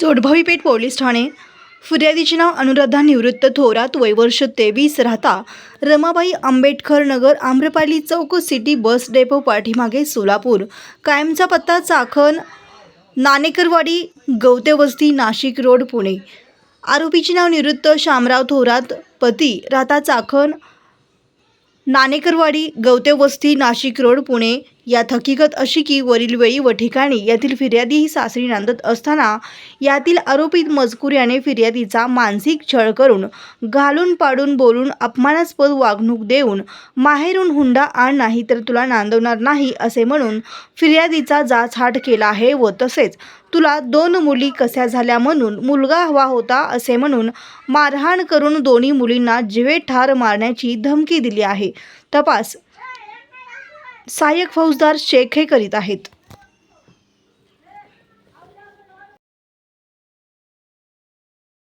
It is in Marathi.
जोडभावी पेठ पोलीस ठाणे. फिर्यादीचे नाव अनुराधा निवृत्त थोरात वयवर्ष तेवीस राहता Ramabai Ambedkar Nagar Amrapali Chowk city bus depot पाठीमागे सोलापूर. कायमचा पत्ता चाखण नाणेकरवाडी गवतेवस्ती नाशिक रोड पुणे. आरोपीचे नाव निवृत्त शामराव थोरात पती राहता चाखण नाणेकरवाडी गवते वस्ती नाशिक रोड पुणे यात हकीकत अशी की वरील वेळी व ठिकाणी यातील फिर्यादी ही सासरी नांदत असताना यातील आरोपित मजकूर याने फिर्यादीचा मानसिक छळ करून घालून पाडून बोलून अपमानास्पद वागणूक देऊन माहेरून हुंडा आण नाही तर तुला नांदवणार नाही असे म्हणून फिर्यादीचा जाचहाट केला आहे व तसेच तुला दोन मुली कशा झाल्या म्हणून मुलगा हवा होता असे म्हणून मारहाण करून दोन्ही मुलींना जिवे ठार मारण्याची धमकी दिली आहे. तपास सहाय्यक फौजदार शेख हे करीत आहेत.